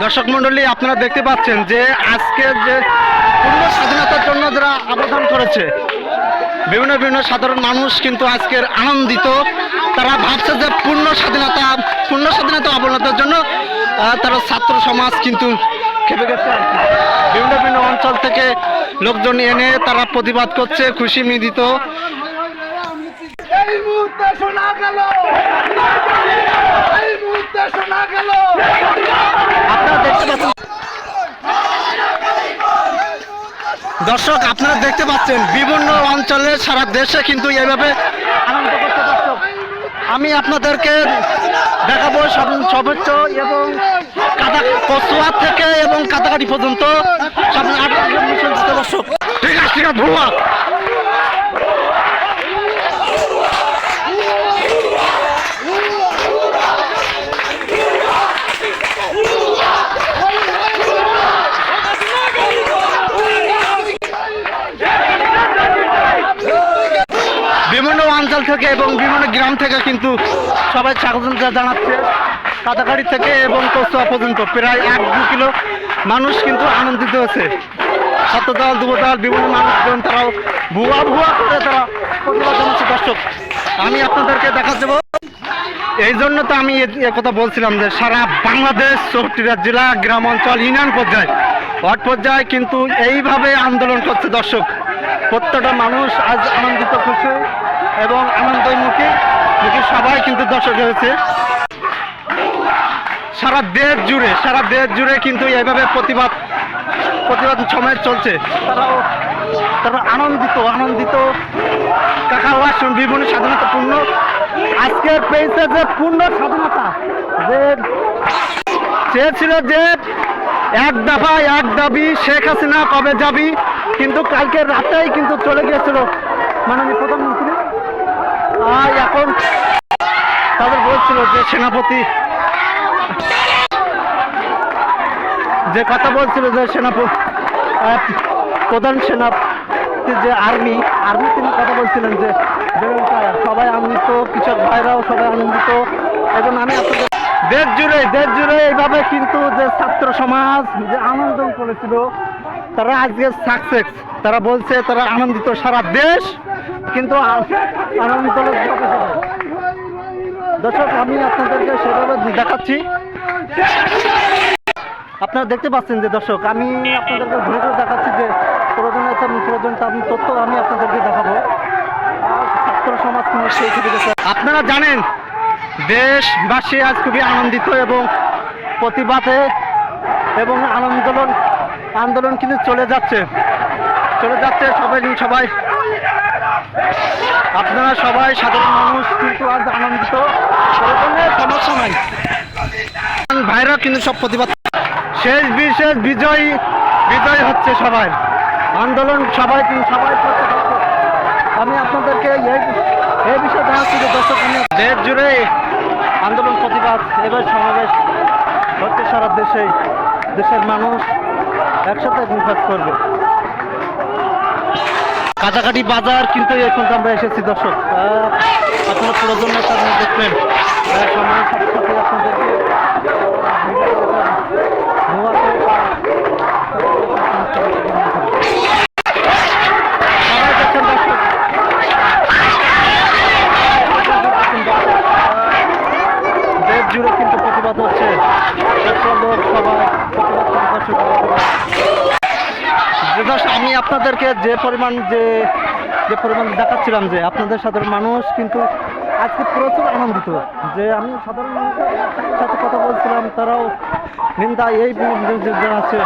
দর্শক মন্ডলী আপনারা দেখতে পাচ্ছেন যে আজকে যে পূর্ণ স্বাধীনতার জন্য যারা আবেদন করেছে, বিভিন্ন বিভিন্ন সাধারণ মানুষ কিন্তু আজকের আনন্দিত। তারা ভাবছে যে পূর্ণ স্বাধীনতা পূর্ণ স্বাধীনতা অবনতার জন্য তারা ছাত্র সমাজ কিন্তু খেপে গেছে। বিভিন্ন বিভিন্ন অঞ্চল থেকে লোকজন এনে তারা প্রতিবাদ করছে, খুশি মিদিত শোনা গেল। শোনা গেল। দর্শক আপনারা দেখতে পাচ্ছেন বিভিন্ন অঞ্চলে সারা দেশে কিন্তু এইভাবে আনন্দ করছে দর্শক আমি আপনাদেরকে দেখাবো সর্বোচ্চ এবং কাদা কচুয়া থেকে এবং কাটাকাটি পর্যন্ত দর্শক ঠিক আছে ঠিক আছে ভুয়া বিভিন্ন অঞ্চল থেকে এবং বিভিন্ন গ্রাম থেকে কিন্তু সবাই স্বাগত জানাচ্ছে। কাটাকাড়ি থেকে এবং কচুয়া পর্যন্ত প্রায় এক দু কিলো মানুষ কিন্তু আনন্দিত হয়েছে। ছাত্রদল যুবদল, বিভিন্ন মানুষজন তারাও ভুয়া ভুয়া করে তারা প্রতিবাদ জানাচ্ছে। দর্শক, আমি আপনাদেরকে দেখা দেবো। এই জন্য তো আমি কথা বলছিলাম যে সারা বাংলাদেশ চৌষট্টিটা জেলা, গ্রাম অঞ্চল, ইউনিয়ন পর্যায়ে, ওয়ার্ড পর্যায়ে কিন্তু এইভাবে আন্দোলন করছে। দর্শক, প্রত্যেকটা মানুষ আজ আনন্দিত খুশি এবং আনন্দমুখী মুখে সবাই কিন্তু দর্শক হয়েছে। সারা দেশ জুড়ে, সারা দেশ জুড়ে কিন্তু এইভাবে প্রতিবাদ প্রতিবাদ সময় চলছে। তারাও, তারা আনন্দিত আনন্দিত। কাকা আসুন বিভিন্ন স্বাধীনতাপূর্ণ। আজকের পেয়েছে যে পূর্ণ স্বাধীনতা, যে চেয়েছিল যে এক দফা এক দাবি শেখ হাসিনা কবে যাবি, কিন্তু কালকে রাতেই কিন্তু চলে গিয়েছিল মাননীয় প্রধানমন্ত্রী। এখন তাদের বলছিল যে সেনাপতি, যে কথা বলছিল যে সেনাপতি প্রধান সেনাপতি যে আর্মি আর্মি তিনি কথা বলছিলেন যে সবাই আনন্দিত, কৃষক ভাইরাও সবাই আনন্দিত। এবং আমি আপনাদের দেশ জুড়ে দেশ জুড়ে এইভাবে কিন্তু যে ছাত্র সমাজ যে আনন্দ করেছিল তারা আজকে সাকসেস তারা বলছে, তারা আনন্দিত সারা দেশ, কিন্তু আনন্দিত। দর্শক, আমি আপনাদেরকে সেভাবে দেখাচ্ছি। আপনারা দেখতে পাচ্ছেন যে দর্শক, আমি আপনাদেরকে ঘুরে দেখাচ্ছি যে প্রয়োজনীয় প্রয়োজনীয় আমি তথ্য আমি আপনাদেরকে দেখাবো। ছাত্র সমাজ আপনারা জানেন, দেশবাসী আজ খুবই আনন্দিত এবং প্রতিবাদে এবং আন্দোলন আন্দোলন কিন্তু চলে যাচ্ছে। চলে যাচ্ছে সবাই সবাই। আপনারা সবাই সাধারণ মানুষ কিন্তু আজ আনন্দিত। সমস্যা নাই ভাইরা কিন্তু সব প্রতিবাদ। শেষ বিশেষ বিজয় বিজয় হচ্ছে সবাই। আন্দোলন সবাই কিন্তু সবাই আমি আপনাদেরকে এই বিষয়ে জানাচ্ছি যে দর্শক দেশ জুড়ে আন্দোলন, প্রতিবাদ, এবার সমাবেশ হচ্ছে সারা দেশে। দেশের মানুষ একসাথে করবে। কাটাকাটি বাজার কিন্তু এখন আমরা এসেছি দর্শক। আপনারা প্রয়োজন আপনারা দেখবেন। আহ, সাথে সাথে আপনাদেরকে দেখছেন দর্শক দেশ জুড়ে কিন্তু প্রতিবাদ হচ্ছে। সবাই আমি আপনাদেরকে যে পরিমাণ যে যে পরিমাণ দেখাচ্ছিলাম যে আপনাদের সাধারণ মানুষ কিন্তু আজকে প্রচুর আনন্দিত। যে আমি সাধারণ মানুষের সাথে কথা বলছিলাম, তারাও নিন্দা, এই জানাচ্ছে